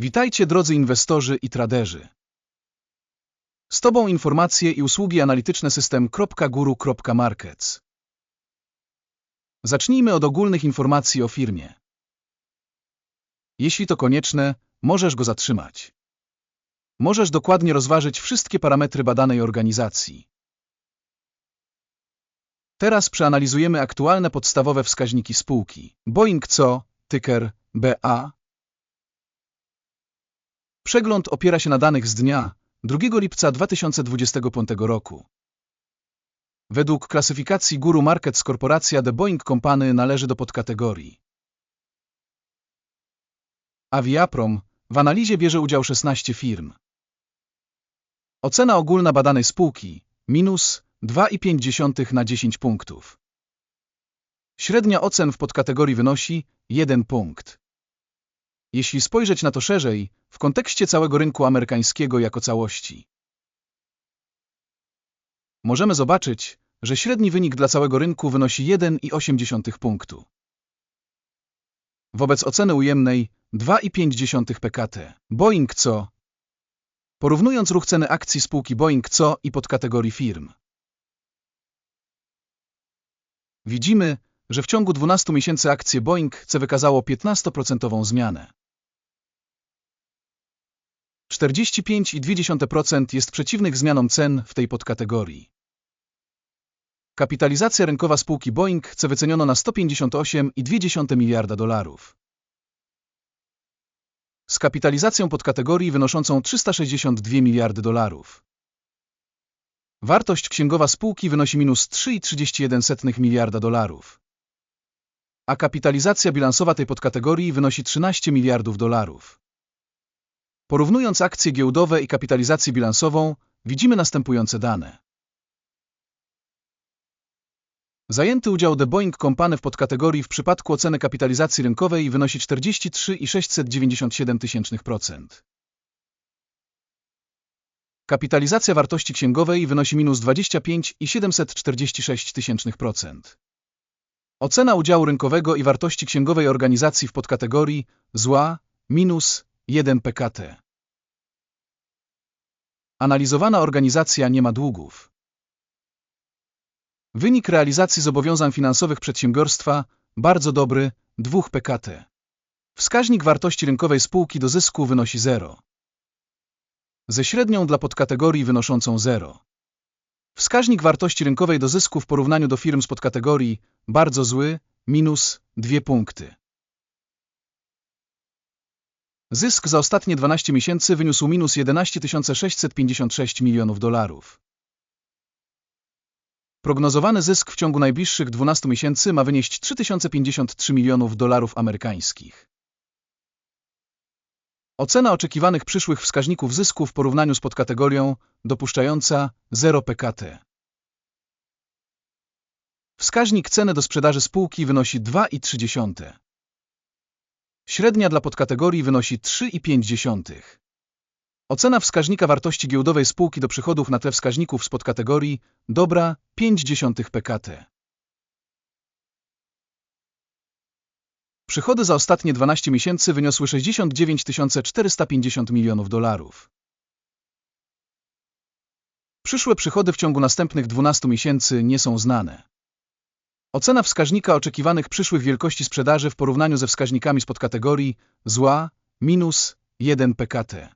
Witajcie drodzy inwestorzy i traderzy. Z Tobą informacje i usługi analityczne system.guru.markets. Zacznijmy od ogólnych informacji o firmie. Jeśli to konieczne, możesz go zatrzymać. Możesz dokładnie rozważyć wszystkie parametry badanej organizacji. Teraz przeanalizujemy aktualne podstawowe wskaźniki spółki. Boeing co, tyker BA. Przegląd opiera się na danych z dnia 2 lipca 2025 roku. Według klasyfikacji Guru Markets korporacja The Boeing Company należy do podkategorii. Aviaprom w analizie bierze udział 16 firm. Ocena ogólna badanej spółki minus 2,5 na 10 punktów. Średnia ocen w podkategorii wynosi 1 punkt. Jeśli spojrzeć na to szerzej, w kontekście całego rynku amerykańskiego jako całości, możemy zobaczyć, że średni wynik dla całego rynku wynosi 1,8 punktu. Wobec oceny ujemnej 2,5 PKT. Boeing co? Porównując ruch ceny akcji spółki Boeing co i podkategorii firm. Widzimy, że w ciągu 12 miesięcy akcje Boeing C wykazało 15% zmianę. 45,2% jest przeciwnych zmianom cen w tej podkategorii. Kapitalizacja rynkowa spółki Boeing C wyceniono na 158,2 miliarda dolarów. Z kapitalizacją podkategorii wynoszącą 362 miliardy dolarów. Wartość księgowa spółki wynosi minus 3,31 miliarda dolarów. A kapitalizacja bilansowa tej podkategorii wynosi 13 miliardów dolarów. Porównując akcje giełdowe i kapitalizację bilansową, widzimy następujące dane. Zajęty udział The Boeing Company w podkategorii w przypadku oceny kapitalizacji rynkowej wynosi 43,697%. Kapitalizacja wartości księgowej wynosi minus 25,746%. Ocena udziału rynkowego i wartości księgowej organizacji w podkategorii zła minus 1 PKT. Analizowana organizacja nie ma długów. Wynik realizacji zobowiązań finansowych przedsiębiorstwa bardzo dobry 2 PKT. Wskaźnik wartości rynkowej spółki do zysku wynosi 0. Ze średnią dla podkategorii wynoszącą 0. Wskaźnik wartości rynkowej do zysku w porównaniu do firm z podkategorii bardzo zły minus 2 punkty. Zysk za ostatnie 12 miesięcy wyniósł minus 11 656 milionów dolarów. Prognozowany zysk w ciągu najbliższych 12 miesięcy ma wynieść 3053 milionów dolarów amerykańskich. Ocena oczekiwanych przyszłych wskaźników zysku w porównaniu z podkategorią dopuszczająca 0 PKT. Wskaźnik ceny do sprzedaży spółki wynosi 2,3. Średnia dla podkategorii wynosi 3,5. Ocena wskaźnika wartości giełdowej spółki do przychodów na tle wskaźników z podkategorii dobra 0,5 PKT. Przychody za ostatnie 12 miesięcy wyniosły 69 450 milionów dolarów. Przyszłe przychody w ciągu następnych 12 miesięcy nie są znane. Ocena wskaźnika oczekiwanych przyszłych wielkości sprzedaży w porównaniu ze wskaźnikami z podkategorii zła minus 1 PKT.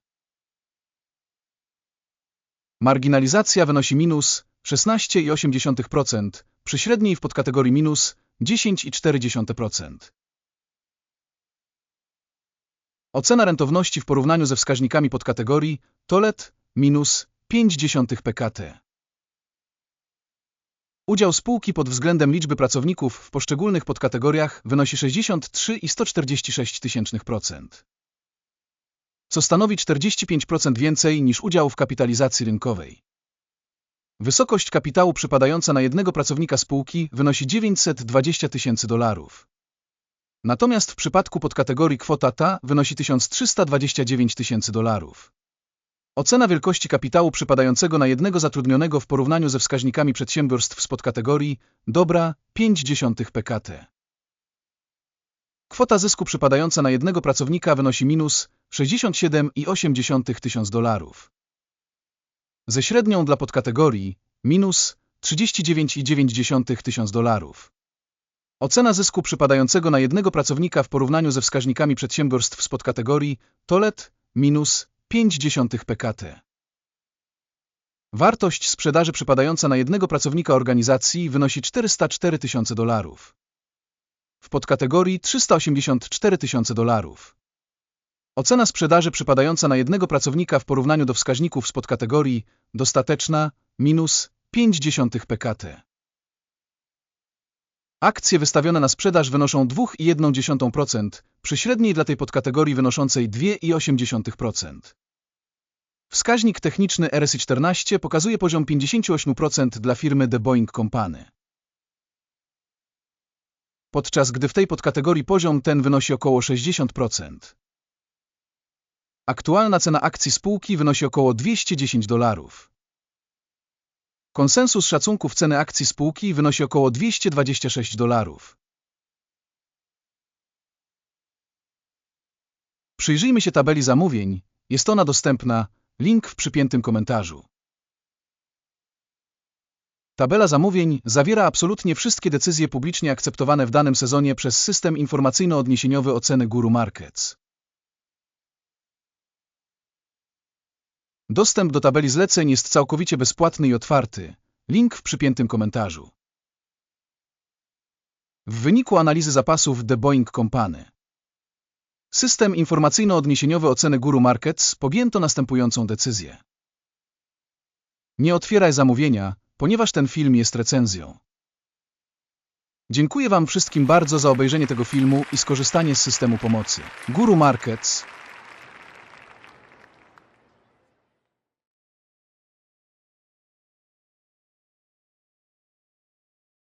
Marginalizacja wynosi minus 16,8%, przy średniej w podkategorii minus 10,4%. Ocena rentowności w porównaniu ze wskaźnikami podkategorii TOLET minus 0,5 PKT. Udział spółki pod względem liczby pracowników w poszczególnych podkategoriach wynosi 63,146%, co stanowi 45% więcej niż udział w kapitalizacji rynkowej. Wysokość kapitału przypadająca na jednego pracownika spółki wynosi 920 tysięcy dolarów. Natomiast w przypadku podkategorii kwota ta wynosi 1329 tysięcy dolarów. Ocena wielkości kapitału przypadającego na jednego zatrudnionego w porównaniu ze wskaźnikami przedsiębiorstw z podkategorii dobra 0,5 PKT. Kwota zysku przypadająca na jednego pracownika wynosi minus 67,8 tysiąc dolarów. Ze średnią dla podkategorii minus 39,9 tysiąc dolarów. Ocena zysku przypadającego na jednego pracownika w porównaniu ze wskaźnikami przedsiębiorstw z podkategorii TOLET minus 0,5 PKT. Wartość sprzedaży przypadająca na jednego pracownika organizacji wynosi 404 tysiące dolarów. W podkategorii 384 tysiące dolarów. Ocena sprzedaży przypadająca na jednego pracownika w porównaniu do wskaźników z podkategorii dostateczna minus 0,5 PKT. Akcje wystawione na sprzedaż wynoszą 2,1% przy średniej dla tej podkategorii wynoszącej 2,8%. Wskaźnik techniczny RSI 14 pokazuje poziom 58% dla firmy The Boeing Company. Podczas gdy w tej podkategorii poziom ten wynosi około 60%. Aktualna cena akcji spółki wynosi około 210 dolarów. Konsensus szacunków ceny akcji spółki wynosi około 226 dolarów. Przyjrzyjmy się tabeli zamówień. Jest ona dostępna. Link w przypiętym komentarzu. Tabela zamówień zawiera absolutnie wszystkie decyzje publicznie akceptowane w danym sezonie przez system informacyjno-odniesieniowy oceny Guru Markets. Dostęp do tabeli zleceń jest całkowicie bezpłatny i otwarty. Link w przypiętym komentarzu. W wyniku analizy zapasów The Boeing Company. System informacyjno-odniesieniowy oceny Guru Markets podjęto następującą decyzję. Nie otwieraj zamówienia, ponieważ ten film jest recenzją. Dziękuję Wam wszystkim bardzo za obejrzenie tego filmu i skorzystanie z systemu pomocy. Guru Markets